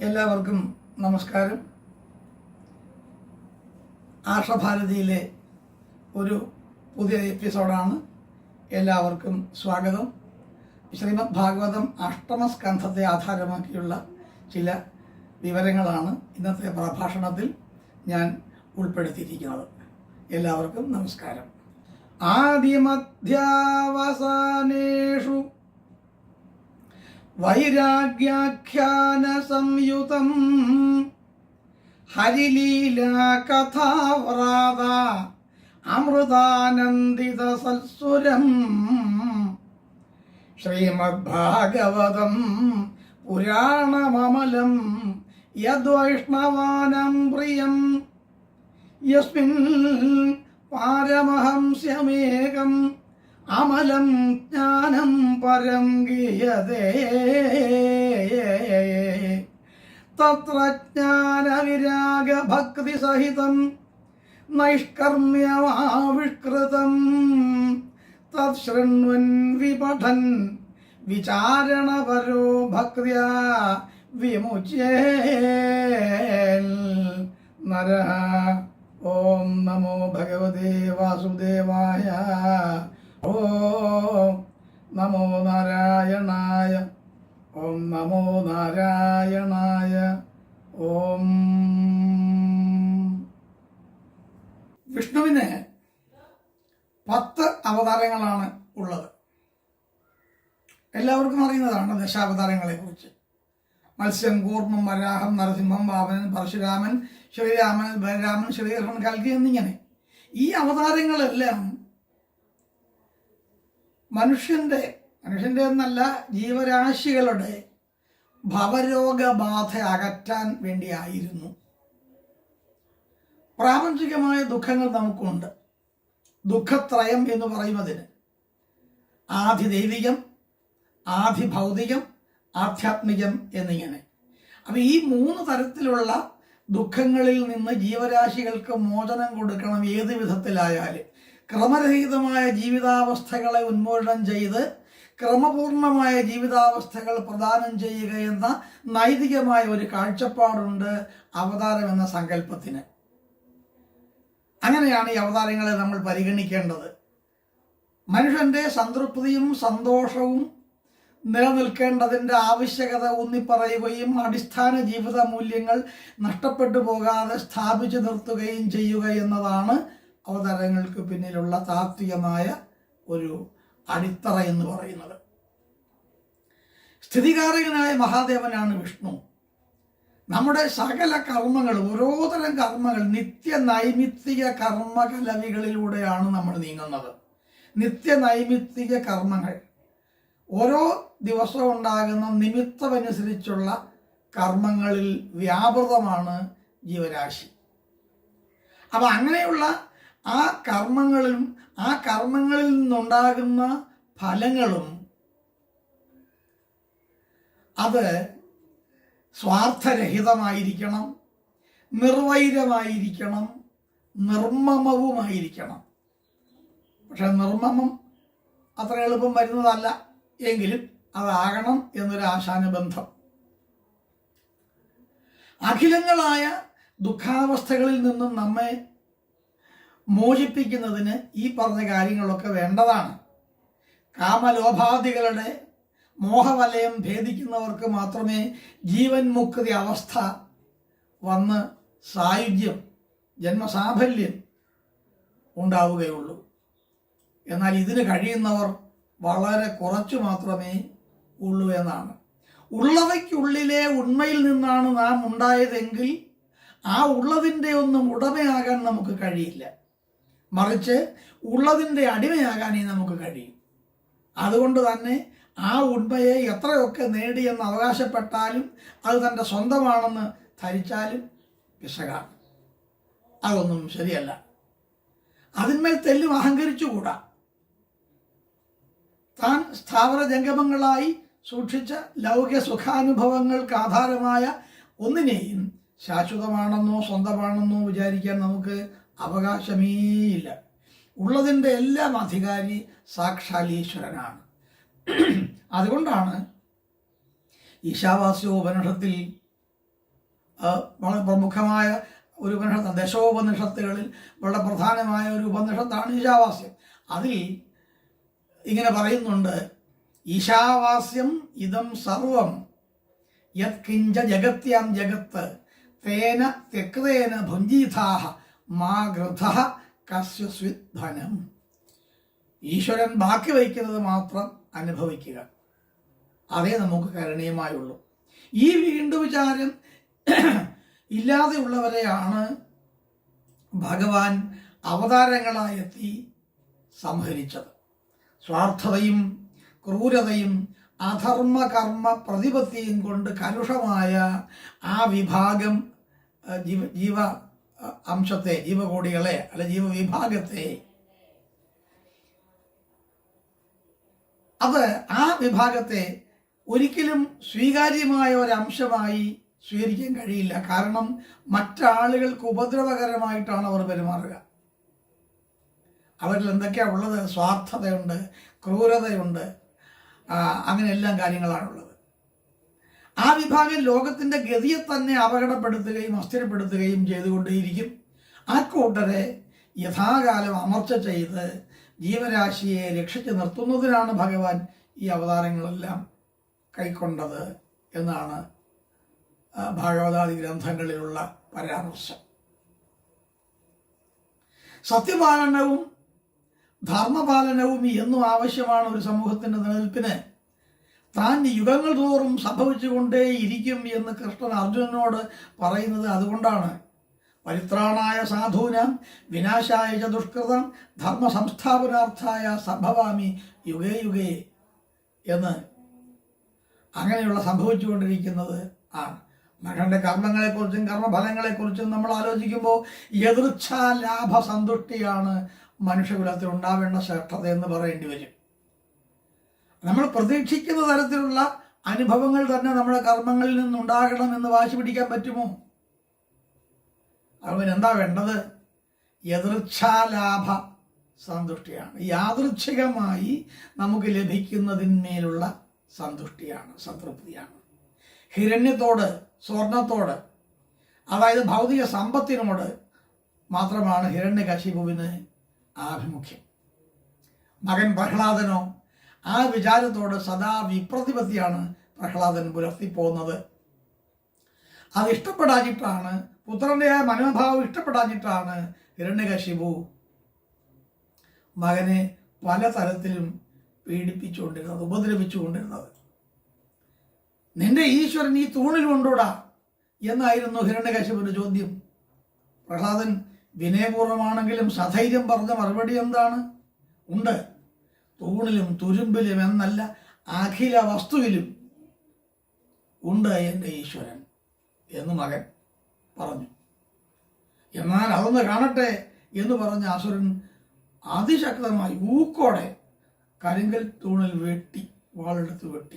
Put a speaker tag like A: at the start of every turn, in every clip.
A: എല്ലാവർക്കും നമസ്കാരം. ആർഷഭാരതിയിലെ ഒരു പുതിയ എപ്പിസോഡാണ്. എല്ലാവർക്കും സ്വാഗതം. ശ്രീമദ് ഭാഗവതം അഷ്ടമസ്കന്ധത്തെ ആധാരമാക്കിയുള്ള ചില വിവരങ്ങളാണ് ഇന്നത്തെ പ്രഭാഷണത്തിൽ ഞാൻ ഉൾപ്പെടുത്തിയിരിക്കുന്നത്. എല്ലാവർക്കും നമസ്കാരം. ആദിമധ്യാവസാനേഷു വൈരാഗ്യാഖ്യാന സംയുതം ഹരിലീല ഹരിലീലാകഥാവ്രാത അമൃതാനന്ദിത സത്സുരം ശ്രീമദ്ഭാഗവതം പുരാണമമലം യദ്വൈഷ്ണവാനം പ്രിയം. യസ്മിൻ പാരമഹംസ്യമേകം. അമലം ജ്ഞാനം പരം ഗീയതേ ഭക്തി സഹിതം നൈഷ്കർമ്യമാവിഷ്കൃതം തൃണ്വൻ വിപഠൻ വിചാരണപരോ ഭക്തിയ വിമുച്യേൽ. നര. ഓം നമോ ഭഗവതേ വാസുദേവായ ഓം നമോ നാരായണായ ഓം നമോ നാരായണായ ഓം വിഷ്ണുവിന് പത്ത് അവതാരങ്ങളാണ് ഉള്ളത് എല്ലാവർക്കും അറിയുന്നതാണ് ദശാവതാരങ്ങളെ കുറിച്ച് മത്സ്യം കൂർമ്മം വരാഹം നരസിംഹം വാമനൻ പരശുരാമൻ ശ്രീരാമൻ ബലരാമൻ ശ്രീകൃഷ്ണൻ കൽകി എന്നിങ്ങനെ. ഈ അവതാരങ്ങളെല്ലാം മനുഷ്യന്റെ മനുഷ്യന്റെ എന്നല്ല ജീവരാശികളുടെ ഭവരോഗബാധ അകറ്റാൻ വേണ്ടിയായിരുന്നു. പ്രാപഞ്ചികമായ ദുഃഖങ്ങൾ നമുക്കുണ്ട്. ദുഃഖത്രയം എന്ന് പറയുന്നതിന് ആധിദൈവികം ആധിഭൗതികം ആധ്യാത്മികം എന്നിങ്ങനെ. അപ്പം ഈ മൂന്ന് തരത്തിലുള്ള ദുഃഖങ്ങളിൽ നിന്ന് ജീവരാശികൾക്ക് മോചനം കൊടുക്കണം ഏത് വിധത്തിലായാലും. ക്രമരഹിതമായ ജീവിതാവസ്ഥകളെ ഉന്മൂലനം ചെയ്ത് ക്രമപൂർണമായ ജീവിതാവസ്ഥകൾ പ്രദാനം ചെയ്യുക എന്ന നൈതികമായ ഒരു കാഴ്ചപ്പാടുണ്ട് അവതാരം എന്ന സങ്കല്പത്തിന്. അങ്ങനെയാണ് ഈ അവതാരങ്ങളെ നമ്മൾ പരിഗണിക്കേണ്ടത്. മനുഷ്യന്റെ സംതൃപ്തിയും സന്തോഷവും നിലനിൽക്കേണ്ടതിന്റെ ആവശ്യകത ഊന്നിപ്പറയുകയും അടിസ്ഥാന ജീവിത മൂല്യങ്ങൾ നഷ്ടപ്പെട്ടു പോകാതെ സ്ഥാപിച്ചു നിർത്തുകയും ചെയ്യുക എന്നതാണ് അവതാരങ്ങൾക്ക് പിന്നിലുള്ള താത്വികമായ ഒരു അടിത്തറ എന്ന് പറയുന്നത്. സ്ഥിതികാരകനായ മഹാദേവനാണ് വിഷ്ണു. നമ്മുടെ സകല കർമ്മങ്ങൾ ഓരോതരം കർമ്മങ്ങൾ നിത്യ നൈമിത്തിക കർമ്മകലവികളിലൂടെയാണ് നമ്മൾ നീങ്ങുന്നത്. നിത്യ നൈമിത്തിക കർമ്മങ്ങൾ. ഓരോ ദിവസവും ഉണ്ടാകുന്ന നിമിത്തമനുസരിച്ചുള്ള കർമ്മങ്ങളിൽ വ്യാപൃതമാണ് ജീവരാശി. അപ്പൊ അങ്ങനെയുള്ള ആ കർമ്മങ്ങളും ആ കർമ്മങ്ങളിൽ നിന്നുണ്ടാകുന്ന ഫലങ്ങളും അത് സ്വാർത്ഥരഹിതമായിരിക്കണം നിർവൈരമായിരിക്കണം നിർമ്മമവുമായിരിക്കണം. പക്ഷെ നിർമ്മമം അത്ര എളുപ്പം വരുന്നതല്ല. എങ്കിലും അതാകണം എന്നൊരു ആശാനുബന്ധം. അഖിലങ്ങളായ ദുഃഖാവസ്ഥകളിൽ നിന്നും നമ്മെ മോചിപ്പിക്കുന്നതിന് ഈ പറഞ്ഞ കാര്യങ്ങളൊക്കെ വേണ്ടതാണ്. കാമലോഭാദികളുടെ മോഹവലയം ഭേദിക്കുന്നവർക്ക് മാത്രമേ ജീവൻ മുക്തി അവസ്ഥ വന്ന് സായുജ്യം ജന്മസാഫല്യം ഉണ്ടാവുകയുള്ളൂ. എന്നാൽ ഇതിന് കഴിയുന്നവർ വളരെ കുറച്ചു മാത്രമേ ഉള്ളൂ എന്നാണ്. ഉള്ളവയ്ക്കുള്ളിലെ ഉണ്മയിൽ നിന്നാണ് നാം ഉണ്ടായതെങ്കിൽ ആ ഉള്ളതിന്റെ ഒന്നും ഉടമയാകാൻ നമുക്ക് കഴിയില്ല. മറിച്ച് ഉള്ളതിന്റെ അടിമയാകാനേ നമുക്ക് കഴിയും. അതുകൊണ്ട് തന്നെ ആ ഉണ്മയെ എത്രയൊക്കെ നേടിയെന്ന് അവകാശപ്പെട്ടാലും അത് തന്റെ സ്വന്തമാണെന്ന് ധരിച്ചാലും പിശകാണ് അതൊന്നും ശരിയല്ല. അതിന്മേൽ തെല്ലും അഹങ്കരിച്ചുകൂടാ. താൻ സ്ഥാവര ജംഗമങ്ങളായി സൂക്ഷിച്ച ലൗകിക സുഖാനുഭവങ്ങൾക്ക് ആധാരമായ ഒന്നിനെയും ശാശ്വതമാണെന്നോ സ്വന്തമാണെന്നോ വിചാരിക്കാൻ നമുക്ക് അവകാശമേയില്ല. ഉള്ളതിന്റെ എല്ലാം അധികാരി സാക്ഷാലീശ്വരനാണ്. അതുകൊണ്ടാണ് ഈശാവാസ്യ ഉപനിഷത്തിൽ വളരെ പ്രമുഖമായ ഒരു ഉപനിഷത്ത് ദശോപനിഷത്തുകളിൽ വളരെ പ്രധാനമായ ഒരു ഉപനിഷത്താണ് ഈശാവാസ്യം. അതിൽ ഇങ്ങനെ പറയുന്നുണ്ട് ഈശാവാസ്യം ഇതം സർവം. യത് കിഞ്ച ജഗത്യാം ജഗത്ത്. തേന തെക്തേന ഭുഞ്ജീഥാഹ മാ ഗൃഥ കസ്യസ്വിത് ഈശ്വരൻ ബാക്കി വയ്ക്കുന്നത് മാത്രം അനുഭവിക്കുക. അതേ നമുക്ക് കരണീയമായുള്ളൂ. ഈ വീണ്ടും വിചാരം ഇല്ലാതെയുള്ളവരെയാണ് ഭഗവാൻ അവതാരങ്ങളായെത്തി സംഹരിച്ചത്. സ്വാർത്ഥതയും ക്രൂരതയും അധർമ്മ കർമ്മ പ്രതിപത്തിയും കൊണ്ട് കലുഷമായ ആ വിഭാഗം ജീവ ജീവ അംശത്തെ ജീവകോടികളെ അല്ലെ ജീവവിഭാഗത്തെ അത് ആ വിഭാഗത്തെ ഒരിക്കലും സ്വീകാര്യമായ ഒരംശമായി സ്വീകരിക്കാൻ കഴിയില്ല. കാരണം മറ്റാളുകൾക്ക് ഉപദ്രവകരമായിട്ടാണ് അവർ പെരുമാറുക. അവരിൽ എന്തൊക്കെയാണ് ഉള്ളത്? സ്വാർത്ഥതയുണ്ട് ക്രൂരതയുണ്ട് അങ്ങനെ എല്ലാം കാര്യങ്ങളാണുള്ളത്. ആ വിഭാഗം ലോകത്തിന്റെ ഗതിയെ തന്നെ അപകടപ്പെടുത്തുകയും അസ്ഥിരപ്പെടുത്തുകയും ചെയ്തുകൊണ്ടേയിരിക്കും. ആ കൂട്ടരെ യഥാകാലം അമർച്ച ചെയ്ത് ജീവരാശിയെ രക്ഷിച്ചു നിർത്തുന്നതിനാണ് ഭഗവാൻ ഈ അവതാരങ്ങളെല്ലാം കൈക്കൊണ്ടത് എന്നാണ് ഭാഗവതാദി ഗ്രന്ഥങ്ങളിലുള്ള പരാമർശം. സത്യപാലനവും ധർമ്മപാലനവും എന്നും ആവശ്യമാണ് ഒരു സമൂഹത്തിന്റെ നിലനിൽപ്പിന്. താൻ യുഗങ്ങൾ തോറും സംഭവിച്ചുകൊണ്ടേ ഇരിക്കും എന്ന് കൃഷ്ണൻ അർജുനനോട് പറയുന്നത് അതുകൊണ്ടാണ്. പരിത്രാണായ സാധൂനാം വിനാശായ ച ദുഷ്കൃതം ധർമ്മ സംസ്ഥാപനാർത്ഥായ സംഭവാമി യുഗേ യുഗേ എന്ന് അങ്ങനെയുള്ള സംഭവിച്ചുകൊണ്ടിരിക്കുന്നത് ആണ്. മകന്റെ കർമ്മങ്ങളെക്കുറിച്ചും കർമ്മഫലങ്ങളെക്കുറിച്ചും നമ്മൾ ആലോചിക്കുമ്പോൾ എതിർച്ഛാ ലാഭ സന്തുഷ്ടിയാണ് മനുഷ്യകുലത്തിൽ ഉണ്ടാവേണ്ട ശ്രേഷ്ഠത എന്ന് പറയേണ്ടി വരും. നമ്മൾ പ്രതീക്ഷിക്കുന്ന തരത്തിലുള്ള അനുഭവങ്ങൾ തന്നെ നമ്മുടെ കർമ്മങ്ങളിൽ നിന്നുണ്ടാകണം എന്ന് വാശി പിടിക്കാൻ പറ്റുമോ? അവൻ എന്താ വേണ്ടത്? യദൃച്ഛാലാഭ സന്തുഷ്ടിയാണ്. യാദൃച്ഛികമായി നമുക്ക് ലഭിക്കുന്നതിന്മേലുള്ള സന്തുഷ്ടിയാണ് സംതൃപ്തിയാണ്. ഹിരണ്യത്തോട് സ്വർണത്തോട് അതായത് ഭൗതിക സമ്പത്തിനോട് മാത്രമാണ് ഹിരണ്യകശിപുവിന് ആഭിമുഖ്യം. മകൻ പ്രഹ്ലാദനോ ആ വിചാരത്തോട് സദാ വിപ്രതിപത്തിയാണ് പ്രഹ്ലാദൻ പുലർത്തിപ്പോകുന്നത്. അത് ഇഷ്ടപ്പെടാഞ്ഞിട്ടാണ് പുത്രന്റെ ആ മനോഭാവം ഇഷ്ടപ്പെടാഞ്ഞിട്ടാണ് ഹിരണ്യകശിപു മകനെ പല തരത്തിലും പീഡിപ്പിച്ചുകൊണ്ടിരുന്നത് ഉപദ്രവിച്ചുകൊണ്ടിരുന്നത്. നിന്റെ ഈശ്വരൻ ഈ തൂണിൽ കൊണ്ടോടാ എന്നായിരുന്നു ഹിരണ്യകശിപുവിന്റെ ചോദ്യം. പ്രഹ്ലാദൻ വിനയപൂർവമാണെങ്കിലും സധൈര്യം പറഞ്ഞ മറുപടി എന്താണ്? ഉണ്ട്. തൂണിലും തുരുമ്പിലും എന്നല്ല അഖില വസ്തുവിലും ഉണ്ട് എന്റെ ഈശ്വരൻ എന്ന് മകൻ പറഞ്ഞു. എന്നാൽ അതൊന്ന് കാണട്ടെ എന്ന് പറഞ്ഞ അസുരൻ അതിശക്തമായി ഊക്കോടെ കരിങ്കൽ തൂണിൽ വെട്ടി വാളെടുത്ത് വെട്ടി.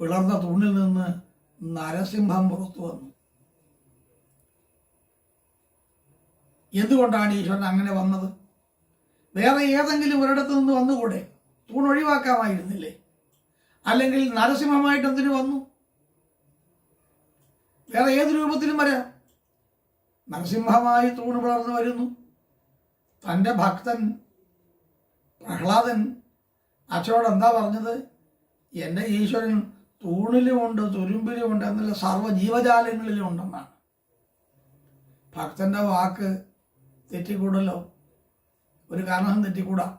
A: പിളർന്ന തൂണിൽ നിന്ന് നരസിംഹം പുറത്തു വന്നു. എന്തുകൊണ്ടാണ് ഈശ്വരൻ അങ്ങനെ വന്നത്? വേറെ ഏതെങ്കിലും ഒരിടത്തു നിന്ന് വന്നുകൂടെ? തൂൺ ഒഴിവാക്കാമായിരുന്നില്ലേ? അല്ലെങ്കിൽ നരസിംഹമായിട്ട് എന്തിനു വന്നു? വേറെ ഏത് രൂപത്തിലും വരാം. നരസിംഹമായി തൂണ് വളർന്നു വരുന്നു. തന്റെ ഭക്തൻ പ്രഹ്ലാദൻ അച്ഛനോട് എന്താ പറഞ്ഞത്? എന്റെ ഈശ്വരൻ തൂണിലുമുണ്ട് തുരുമ്പിലുമുണ്ട് എന്നുള്ള സർവ ജീവജാലങ്ങളിലും ഉണ്ടെന്നാണ് ഭക്തന്റെ വാക്ക് തെറ്റിക്കൂടല്ലോ. ഒരു കാരണം തെറ്റിക്കൂടാ.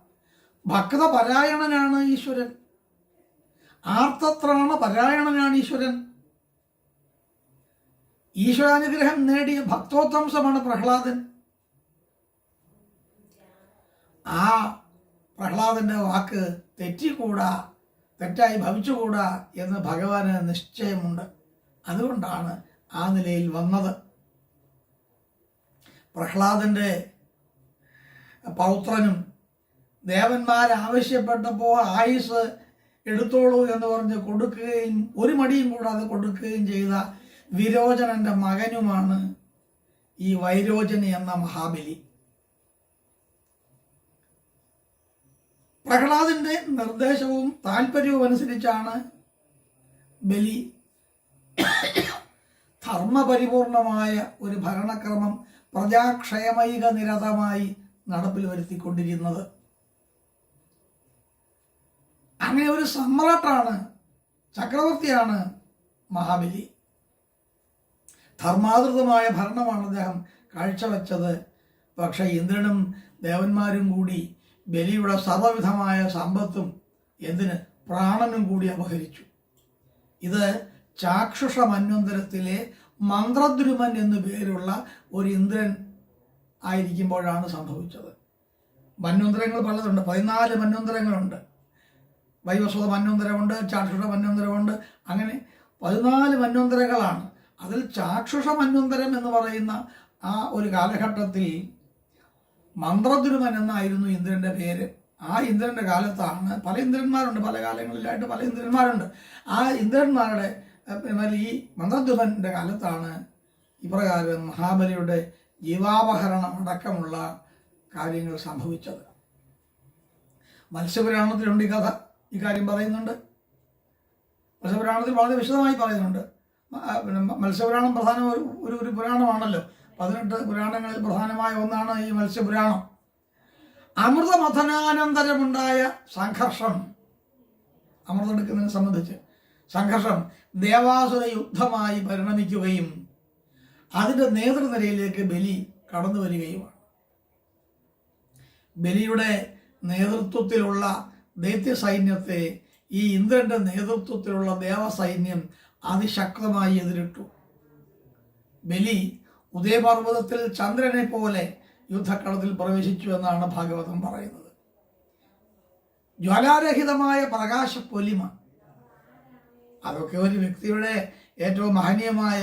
A: ഭക്ത പരായണനാണ് ഈശ്വരൻ. ആർത്തത്രാണ പരായണനാണ് ഈശ്വരൻ. ഈശ്വരാനുഗ്രഹം നേടിയ ഭക്തോത്തംസമാണ് പ്രഹ്ലാദൻ. ആ പ്രഹ്ലാദന്റെ വാക്ക് തെറ്റിക്കൂടാ തെറ്റായി ഭവിച്ചുകൂടാ എന്ന് ഭഗവാന് നിശ്ചയമുണ്ട്. അതുകൊണ്ടാണ് ആ നിലയിൽ വന്നത്. പ്രഹ്ലാദന്റെ പൗത്രനും ദേവന്മാർ ആവശ്യപ്പെട്ടപ്പോൾ ആയുസ് എടുത്തോളൂ എന്ന് പറഞ്ഞ് കൊടുക്കുകയും ഒരു മടിയും കൂടാതെ കൊടുക്കുകയും ചെയ്ത വിരോചനന്റെ മകനുമാണ് ഈ വൈരോചന എന്ന മഹാബലി. പ്രഹ്ലാദിന്റെ നിർദ്ദേശവും താല്പര്യവും അനുസരിച്ചാണ് ബലി. ധർമ്മപരിപൂർണമായ ഒരു ഭരണക്രമം പ്രജാക്ഷയമൈക നിരതമായി നടപ്പിൽ വരുത്തിക്കൊണ്ടിരുന്നത് അങ്ങനെ ഒരു സമ്രാട്ടാണ് ചക്രവർത്തിയാണ് മഹാബലി. ധർമാതൃതമായ ഭരണമാണ് അദ്ദേഹം കാഴ്ചവെച്ചത്. പക്ഷെ ഇന്ദ്രനും ദേവന്മാരും കൂടി ബലിയുടെ സർവവിധമായ സമ്പത്തും എന്തിന് പ്രാണനും കൂടി അപഹരിച്ചു. ഇത് ചാക്ഷുഷ മന്വന്തരത്തിലെ മന്ത്രദ്രുമൻ എന്നു പേരുള്ള ഒരു ഇന്ദ്രൻ ആയിരിക്കുമ്പോഴാണ് സംഭവിച്ചത്. മന്വന്തരങ്ങൾ പലതുണ്ട്. പതിനാല് മന്വന്തരങ്ങളുണ്ട്. വൈവസ്വത മന്വന്തരമുണ്ട് ചാക്ഷുഷ മന്വന്തരമുണ്ട് അങ്ങനെ പതിനാല് മന്വന്തരങ്ങളാണ്. അതിൽ ചാക്ഷുഷ മന്വന്തരം എന്ന് പറയുന്ന ആ ഒരു കാലഘട്ടത്തിൽ മന്ത്രദ്രുമൻ എന്നായിരുന്നു ഇന്ദ്രന്റെ പേര്. ആ ഇന്ദ്രന്റെ കാലത്താണ് പല ഇന്ദ്രന്മാരുണ്ട്. പല കാലങ്ങളിലായിട്ട് പല ഇന്ദ്രന്മാരുണ്ട്. ആ ഇന്ദ്രന്മാരുടെ പിന്നെ ഈ മന്ത്രദ്രുമന്റെ കാലത്താണ് ഇപ്രകാരം മഹാബലിയുടെ ജീവാപഹരണം അടക്കമുള്ള കാര്യങ്ങൾ സംഭവിച്ചത്. മത്സ്യപുരാണത്തിലുണ്ട് ഈ കഥ ഈ കാര്യം പറയുന്നുണ്ട്. മത്സ്യപുരാണത്തിൽ വളരെ വിശദമായി പറയുന്നുണ്ട്. പിന്നെ മത്സ്യപുരാണം പ്രധാന ഒരു ഒരു പുരാണമാണല്ലോ. പതിനെട്ട് പുരാണങ്ങളിൽ പ്രധാനമായ ഒന്നാണ് ഈ മത്സ്യപുരാണം. അമൃതമഥനാനന്തരമുണ്ടായ സംഘർഷം അമൃതെടുക്കുന്നതിനെ സംബന്ധിച്ച് സംഘർഷം ദേവാസുര യുദ്ധമായി പരിണമിക്കുകയും അതിന്റെ നേതൃനിരയിലേക്ക് ബലി കടന്നു വരികയുമാണ്. ബലിയുടെ നേതൃത്വത്തിലുള്ള ദൈത്യ സൈന്യത്തെ ഈ ഇന്ദ്രന്റെ നേതൃത്വത്തിലുള്ള ദേവസൈന്യം അതിശക്തമായി എതിരിട്ടു. ബലി ഉദയപർവതത്തിൽ ചന്ദ്രനെ പോലെ യുദ്ധക്കളത്തിൽ പ്രവേശിച്ചു എന്നാണ് ഭാഗവതം പറയുന്നത്. ജ്വാലാരഹിതമായ പ്രകാശ പൊലിമ അതൊക്കെ ഒരു വ്യക്തിയുടെ ഏറ്റവും മഹനീയമായ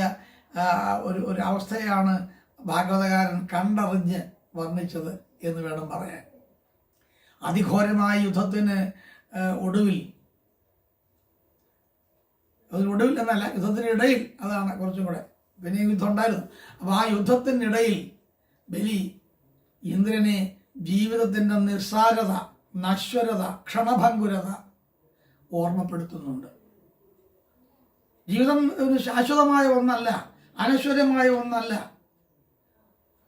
A: ഒരു ഒരു അവസ്ഥയാണ് ഭാഗവതകാരൻ കണ്ടറിഞ്ഞ് വർണിച്ചത് എന്ന് വേണം പറയാൻ. അതിഘോരമായ യുദ്ധത്തിന് ഒടുവിൽ അതിനൊടുവിൽ എന്നല്ല യുദ്ധത്തിനിടയിൽ അതാണ് കുറച്ചും കൂടെ. പിന്നെ യുദ്ധം ഉണ്ടായിരുന്നു. അപ്പോൾ ആ യുദ്ധത്തിനിടയിൽ ബലി ഇന്ദ്രനെ ജീവിതത്തിന്റെ നിസ്സാരത നശ്വരത ക്ഷണഭങ്കുരത ഓർമ്മപ്പെടുത്തുന്നുണ്ട്. ജീവിതം ഒരു ശാശ്വതമായ ഒന്നല്ല അനശ്വരമായ ഒന്നല്ല.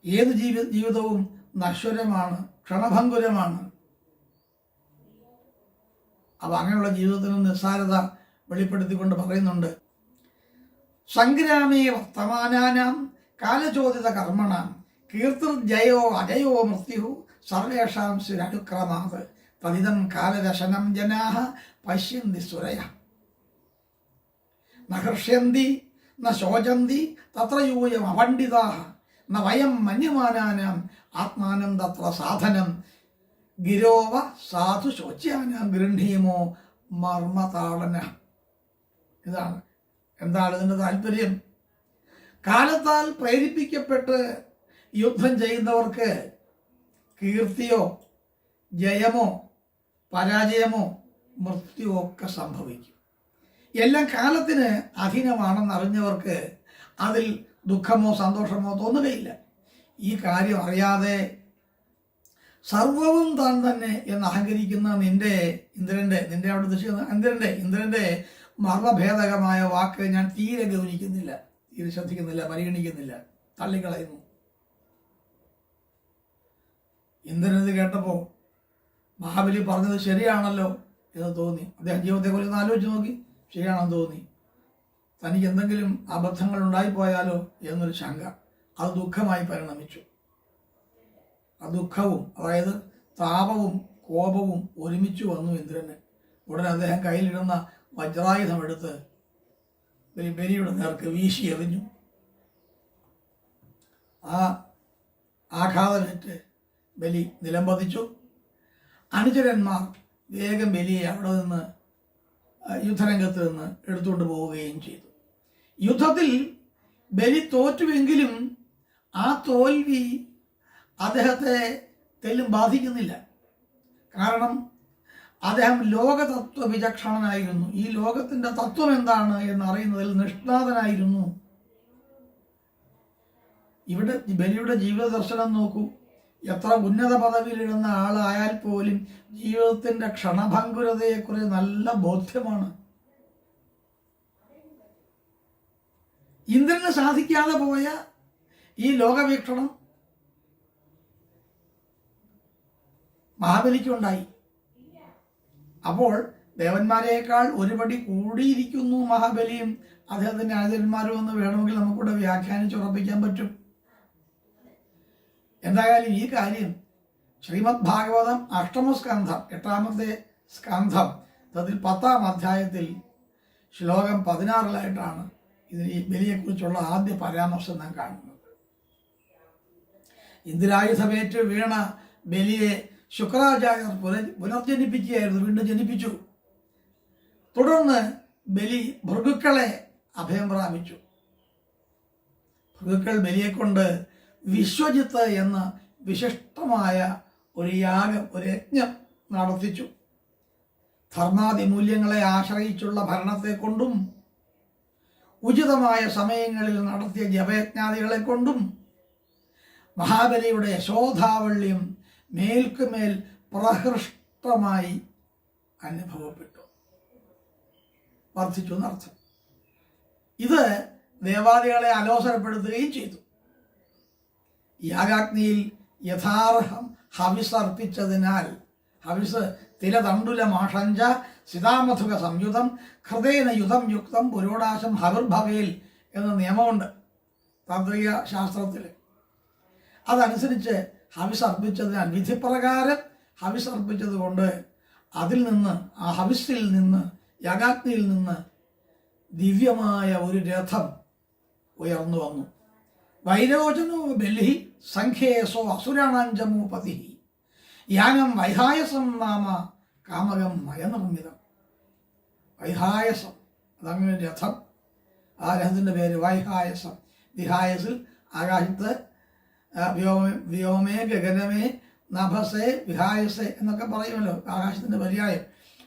A: ഏത് ജീവി ജീവിതവും നശ്വരമാണ് ക്ഷണഭങ്കുരമാണ്. അപ്പൊ അങ്ങനെയുള്ള ജീവിതത്തിന് നിസ്സാരത വെളിപ്പെടുത്തിക്കൊണ്ട് പറയുന്നുണ്ട്. സംഗ്രാമേ വർത്തമാനാനാം കാലചോദിത കർമ്മണാം കീർത്തിർജയോ അജയോ മൃത്യു സർവേഷാം സുരനുക്രമാത് തദിതം കാലരശനം ജനാ പശ്യന്തി സുരയ. ന ഹൃഷ്യന്തി ന ശോചന്തി തത്ര യൂയം അപണ്ഡിതാഹ ന വയം മന്യമാനാനാം ആത്മാനം തത്ര സാധനം. ഗിരോവ സാധു ശോച്യാനാം ഗൃഹീമോ മർമ്മതാളന. ഇതാണ്. എന്താണ് ഇതിന്റെ താല്പര്യം? കാലത്താൽ പ്രേരിപ്പിക്കപ്പെട്ട് യുദ്ധം ചെയ്യുന്നവർക്ക് കീർത്തിയോ ജയമോ പരാജയമോ മൃത്യുവോ ഒക്കെ സംഭവിക്കും. എല്ലാം കാലത്തിന് അധീനമാണെന്ന് അറിഞ്ഞവർക്ക് അതിൽ ദുഃഖമോ സന്തോഷമോ തോന്നുകയില്ല. ഈ കാര്യം അറിയാതെ സർവവും താൻ തന്നെ എന്ന് അഹങ്കരിക്കുന്ന നിന്റെ ഇന്ദ്രന്റെ നിന്റെ അവിടെ ദൃശ്യം ഇന്ദ്രന്റെ ഇന്ദ്രന്റെ മർമ്മഭേദകമായ വാക്ക് ഞാൻ തീരെ ഗൗനിക്കുന്നില്ല. തീരെ ശ്രദ്ധിക്കുന്നില്ല പരിഗണിക്കുന്നില്ല. തള്ളിക്കളയുന്നു. ഇന്ദ്രൻ ഇത് കേട്ടപ്പോൾ മഹാബലി പറഞ്ഞത് ശരിയാണല്ലോ എന്ന് തോന്നി. അദ്ദേഹം ജീവിതത്തെക്കുറിച്ച് ഒന്ന് ആലോചിച്ച് നോക്കി. ശരിയാണെന്ന് തോന്നി. തനിക്ക് എന്തെങ്കിലും അബദ്ധങ്ങൾ ഉണ്ടായിപ്പോയാലോ എന്നൊരു ശങ്ക. അത് ദുഃഖമായി പരിണമിച്ചു. ആ ദുഃഖവും അതായത് താപവും കോപവും ഒരുമിച്ച് വന്നു ഇന്ദ്രന്. ഉടനെ അദ്ദേഹം കയ്യിലിടുന്ന വജ്രായുധം എടുത്ത് ബലി ബലിയുടെ നേർക്ക് വീശി എറിഞ്ഞു. ആ ആഘാതമേറ്റ് ബലി നിലംപതിച്ചു. അനുചരന്മാർ വേഗം ബലിയെ അവിടെ നിന്ന് യുദ്ധരംഗത്ത് നിന്ന് എടുത്തുകൊണ്ട് പോവുകയും ചെയ്തു. യുദ്ധത്തിൽ ബലി തോറ്റുവെങ്കിലും ആ തോൽവി അദ്ദേഹത്തെ തെല്ലും ബാധിക്കുന്നില്ല. കാരണം അദ്ദേഹം ലോകതത്വ വിചക്ഷണനായിരുന്നു. ഈ ലോകത്തിന്റെ തത്വം എന്താണ് എന്നറിയുന്നതിൽ നിഷ്ണാതനായിരുന്നു. ഇവിടെ ബലിയുടെ ജീവിത ദർശനം നോക്കൂ. എത്ര ഉന്നത പദവിയിലിടുന്ന ആളായാൽ പോലും ജീവിതത്തിന്റെ ക്ഷണഭങ്കുരതയെക്കുറിച്ച് നല്ല ബോധ്യമാണ്. ഇന്ദ്രന് സാധിക്കാതെ പോയ ഈ ലോകവീക്ഷണം മഹാബലിക്കുണ്ടായി. അപ്പോൾ ദേവന്മാരെക്കാൾ ഒരുപടി കൂടിയിരിക്കുന്നു മഹാബലിയും. അദ്ദേഹത്തിന്റെ ആചാര്യന്മാരും എന്ന് വേണമെങ്കിൽ നമുക്കിവിടെ വ്യാഖ്യാനിച്ചുറപ്പിക്കാൻ പറ്റും. എന്തായാലും ഈ കാര്യം ശ്രീമദ് ഭാഗവതം അഷ്ടമസ്കന്ധം എട്ടാമത്തെ സ്കന്ധം അതിൽ പത്താം അധ്യായത്തിൽ ശ്ലോകം പതിനാറിലായിട്ടാണ് ഇതിന് ഈ ബലിയെക്കുറിച്ചുള്ള ആദ്യ പരാമർശം നാം കാണുന്നത്. ഇന്ദിരായുധമേറ്റ് വീണ ബലിയെ ശുക്രാചാര്യർ പുനർ പുനർജനിപ്പിക്കുകയായിരുന്നു വീണ്ടും ജനിപ്പിച്ചു. തുടർന്ന് ബലി ഭൃഗുക്കളെ അഭയം പ്രാപിച്ചു. ഭൃഗുക്കൾ ബലിയെ കൊണ്ട് വിശ്വജിത്ത് എന്ന വിശിഷ്ടമായ ഒരു യാഗം ഒരു യജ്ഞം നടത്തിച്ചു. ധർമാദി മൂല്യങ്ങളെ ആശ്രയിച്ചുള്ള ഭരണത്തെ കൊണ്ടും ഉചിതമായ സമയങ്ങളിൽ നടത്തിയ ജപയജ്ഞാദികളെ കൊണ്ടും മഹാബലിയുടെ യശോധാവള്യം മേൽക്കുമേൽ പ്രഹൃഷ്ടമായി അനുഭവപ്പെട്ടു. വർദ്ധിച്ചു എന്നർത്ഥം ഇത് ദേവാദികളെ അലോസരപ്പെടുത്തുകയും ചെയ്തു. യാഗാഗ്നിയിൽ യഥാർഹം ഹവിസ് അർപ്പിച്ചതിനാൽ ഹവിസ് തിലതണ്ടുലമാഷഞ്ച സിതാമധുക സംയുതം ഹൃദയന യുധം യുക്തം പുരോടാശം ഹവിർഭവേൽ എന്ന നിയമമുണ്ട് താന്ത്രിക ശാസ്ത്രത്തിൽ. അതനുസരിച്ച് ഹവിസ് അർപ്പിച്ചതിനാൽ വിധിപ്രകാരം ഹവിസ് അർപ്പിച്ചത് കൊണ്ട് അതിൽ നിന്ന് ആ ഹവിസിൽ നിന്ന് യാഗാഗ്നിയിൽ നിന്ന് ദിവ്യമായ ഒരു രഥം ഉയർന്നു വന്നു. വൈരോചനോ ബലി സംഖ്യേസോ അസുരാണാഞ്ചമോ പതി യാനം വൈഹായസം നാമ കാമകം മയനിർമ്മിതം. വൈഹായസം അതങ്ങനെ രഥം. ആ രഥത്തിന്റെ പേര് വൈഹായസം. വിഹായസിൽ ആകാശത്ത് വ്യോമ വ്യോമേ ഗഗനമേ നഭസേ വിഹായസേ എന്നൊക്കെ പറയുമല്ലോ ആകാശത്തിന്റെ പര്യായം.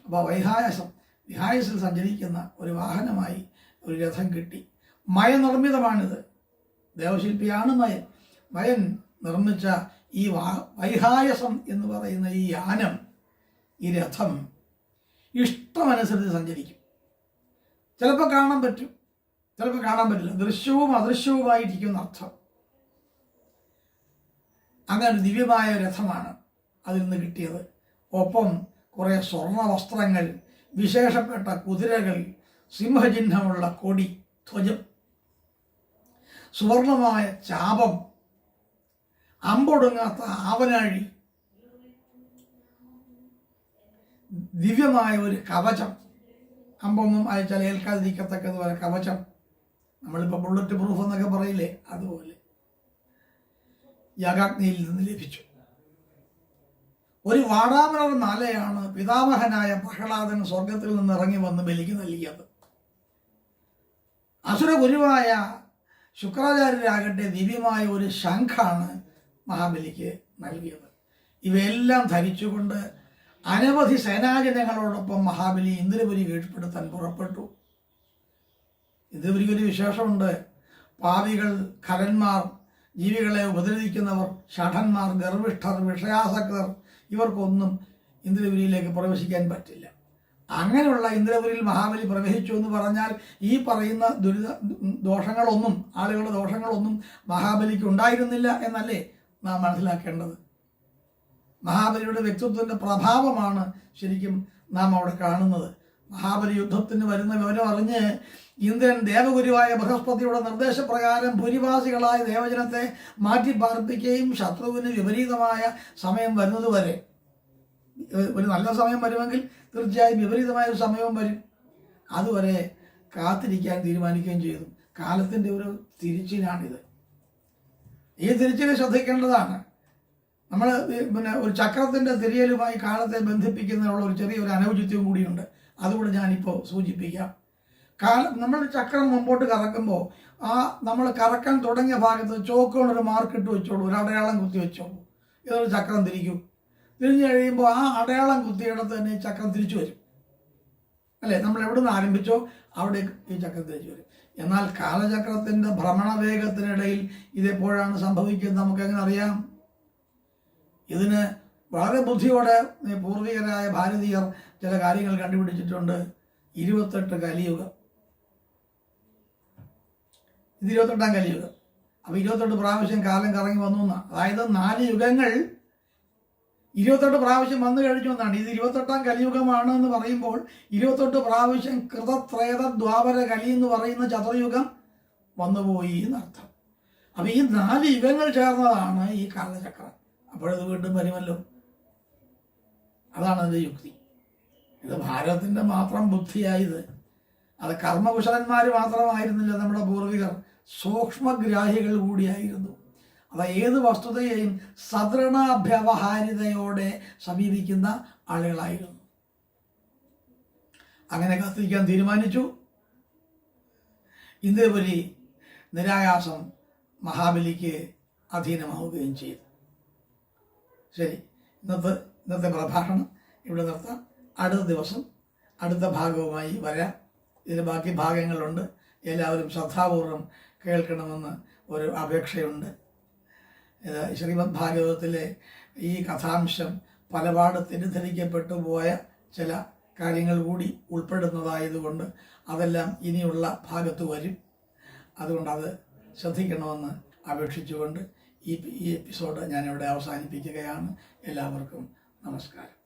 A: അപ്പോൾ വൈഹായസം വിഹായസിൽ സഞ്ചരിക്കുന്ന ഒരു വാഹനമായി ഒരു രഥം കിട്ടി. മയനിർമ്മിതമാണിത്. ദേവശില്പിയാണ് മയൻ. മയൻ നിർമ്മിച്ച ഈ വൈഹായസം എന്ന് പറയുന്ന ഈ യാനം ഈ രഥം ഇഷ്ടമനുസരിച്ച് സഞ്ചരിക്കും. ചിലപ്പോൾ കാണാൻ പറ്റും. ചിലപ്പോൾ കാണാൻ പറ്റില്ല. ദൃശ്യവും അദൃശ്യവുമായിരിക്കും അർത്ഥം. അങ്ങനെ ദിവ്യമായ രഥമാണ് അതിൽ നിന്ന് കിട്ടിയത്. ഒപ്പം കുറേ സ്വർണ വസ്ത്രങ്ങൾ വിശേഷപ്പെട്ട കുതിരകൾ സിംഹചിഹ്നമുള്ള കൊടി ധ്വജം. സുവർണമായ ചാപം. അമ്പൊടുങ്ങാത്ത ആവനാഴി. ദിവ്യമായ ഒരു കവചം. അമ്പൊന്നും അയച്ചാൽ ഏൽക്കാതിരിക്കത്തക്കതുപോലെ കവചം. നമ്മളിപ്പോൾ ബുള്ളറ്റ് പ്രൂഫ് എന്നൊക്കെ പറയില്ലേ? അതുപോലെ. യാഗാഗ്നിയിൽ നിന്ന് ലഭിച്ചു. ഒരു വാടാമലർ മാലയാണ് പിതാമഹനായ പ്രഹ്ലാദൻ സ്വർഗത്തിൽ നിന്ന് ഇറങ്ങി വന്ന് ബലിക്ക് നൽകിയത്. അസുര ഗുരുവായ ശുക്രാചാര്യരാകട്ടെ ദിവ്യമായ ഒരു ശംഖാണ് മഹാബലിക്ക് നൽകിയത്. ഇവയെല്ലാം ധരിച്ചുകൊണ്ട് അനവധി സേനാജനങ്ങളോടൊപ്പം മഹാബലി ഇന്ദ്രപുരി കീഴ്പ്പെടുത്താൻ പുറപ്പെട്ടു. ഇന്ദ്രപുരിക്ക് ഒരു വിശേഷമുണ്ട്. പാവികൾ ഖരന്മാർ ജീവികളെ ഉപദ്രവിക്കുന്നവർ ഷഠന്മാർ ഗർഭിഷ്ഠർ വിഷയാസക്തർ ഇവർക്കൊന്നും ഇന്ദ്രപുരിയിലേക്ക് പ്രവേശിക്കാൻ പറ്റില്ല. അങ്ങനെയുള്ള ഇന്ദ്രപുരിയിൽ മഹാബലി പ്രവേശിച്ചു എന്ന് പറഞ്ഞാൽ ഈ പറയുന്ന ദുരിത ദോഷങ്ങളൊന്നും ആളുകളുടെ ദോഷങ്ങളൊന്നും മഹാബലിക്ക് ഉണ്ടായിരുന്നില്ല എന്നല്ലേ നാം മനസ്സിലാക്കേണ്ടത്? മഹാബലിയുടെ വ്യക്തിത്വത്തിന്റെ പ്രഭാവമാണ് ശരിക്കും നാം അവിടെ കാണുന്നത്. മഹാബലി യുദ്ധത്തിന് വരുന്ന വിവരം അറിഞ്ഞ് ഇന്ദ്രൻ ദേവഗുരുവായ ബൃഹസ്പതിയുടെ നിർദ്ദേശപ്രകാരം ഭൂരിവാസികളായ ദേവജനത്തെ മാറ്റി പാർപ്പിക്കുകയും ശത്രുവിന് വിപരീതമായ സമയം വരുന്നതുവരെ ഒരു നല്ല സമയം വരുമെങ്കിൽ തീർച്ചയായും വിപരീതമായ ഒരു സമയവും വരും. അതുവരെ കാത്തിരിക്കാൻ തീരുമാനിക്കുകയും ചെയ്തു. കാലത്തിന്റെ ഒരു തിരിച്ചിലാണിത്. ഈ തിരിച്ചിൽ ശ്രദ്ധിക്കേണ്ടതാണ്. നമ്മൾ പിന്നെ ഒരു ചക്രത്തിന്റെ തിരിയലുമായി കാലത്തെ ബന്ധിപ്പിക്കുന്നതിനുള്ള ഒരു ചെറിയൊരു അനൗചിത്യവും കൂടിയുണ്ട്. അതുകൂടെ ഞാനിപ്പോൾ സൂചിപ്പിക്കാം. കാലം നമ്മൾ ചക്രം മുമ്പോട്ട് കറക്കുമ്പോൾ ആ നമ്മൾ കറക്കാൻ തുടങ്ങിയ ഭാഗത്ത് ചോക്കുകൊണ്ടൊരു മാർക്ക് ഇട്ട് വെച്ചോളൂ. ഒരു അടയാളം കുത്തി വെച്ചോളൂ. ഇതൊരു ചക്രം തിരിക്കും? തിരിഞ്ഞു കഴിയുമ്പോൾ ആ അടയാളം കുത്തിയിടത്ത് തന്നെ ഈ ചക്രം തിരിച്ചു വരും. അല്ലേ? നമ്മൾ എവിടെ നിന്ന് ആരംഭിച്ചോ അവിടെ ഈ ചക്രം തിരിച്ചു വരും. എന്നാൽ കാലചക്രത്തിന്റെ ഭ്രമണവേഗത്തിനിടയിൽ ഇതെപ്പോഴാണ് സംഭവിക്കുന്നത് നമുക്കെങ്ങനെ അറിയാം? ഇതിന് വളരെ ബുദ്ധിയോടെ പൂർവികരായ ഭാരതീയർ ചില കാര്യങ്ങൾ കണ്ടുപിടിച്ചിട്ടുണ്ട്. ഇരുപത്തെട്ട് കലിയുഗം. ഇത് ഇരുപത്തെട്ടാം കലിയുഗം. അപ്പോൾ ഇരുപത്തെട്ട് പ്രാവശ്യം കാലം കറങ്ങി വന്നു എന്നാണ്. അതായത് നാല് യുഗങ്ങൾ ഇരുപത്തെട്ട് പ്രാവശ്യം വന്നു കഴിഞ്ഞു എന്നാണ്. ഇത് ഇരുപത്തെട്ടാം കലിയുഗമാണ് എന്ന് പറയുമ്പോൾ ഇരുപത്തെട്ട് പ്രാവശ്യം കൃതത്രേത ദ്വാപര കലി എന്ന് പറയുന്ന ചതുർയുഗം വന്നുപോയി എന്നർത്ഥം. അപ്പം ഈ നാല് യുഗങ്ങൾ ചേർന്നതാണ് ഈ കാലചക്രം. അപ്പോഴത് വീണ്ടും വരുമല്ലോ. അതാണ് അതിന്റെ യുക്തി. ഇത് ഭാരതത്തിന്റെ മാത്രം ബുദ്ധിയായത്. അത് കർമ്മകുശലന്മാർ മാത്രമായിരുന്നില്ല നമ്മുടെ പൂർവികർ. സൂക്ഷ്മഗ്രാഹികൾ കൂടിയായിരുന്നു. അത് ഏത് വസ്തുതയെയും സദൃഢഭ്യവഹാരിതയോടെ സമീപിക്കുന്ന ആളുകളായിരുന്നു. അങ്ങനെ കത്തിരിക്കാൻ തീരുമാനിച്ചു. ഇതേപരി നിരായാസം മഹാബലിക്ക് അധീനമാവുകയും ചെയ്തു. ശരി ഇന്നത്തെ ഇന്നത്തെ പ്രഭാഷണം ഇവിടെ നിർത്താം. അടുത്ത ദിവസം അടുത്ത ഭാഗവുമായി വരാം. ഇതിന് ബാക്കി ഭാഗങ്ങളുണ്ട്. എല്ലാവരും ശ്രദ്ധാപൂർവം കേൾക്കണമെന്ന് ഒരു അപേക്ഷയുണ്ട്. ശ്രീമദ് ഭാഗവതത്തിലെ ഈ കഥാംശം പലപാട് തെറ്റിദ്ധരിക്കപ്പെട്ടു പോയ ചില കാര്യങ്ങൾ കൂടി ഉൾപ്പെടുന്നതായതുകൊണ്ട് അതെല്ലാം ഇനിയുള്ള ഭാഗത്ത് വരും. അതുകൊണ്ട് അത് ശ്രദ്ധിക്കണമെന്ന് അപേക്ഷിച്ചുകൊണ്ട് ഈ ഈ എപ്പിസോഡ് ഞാനിവിടെ അവസാനിപ്പിക്കുകയാണ്. എല്ലാവർക്കും നമസ്കാരം.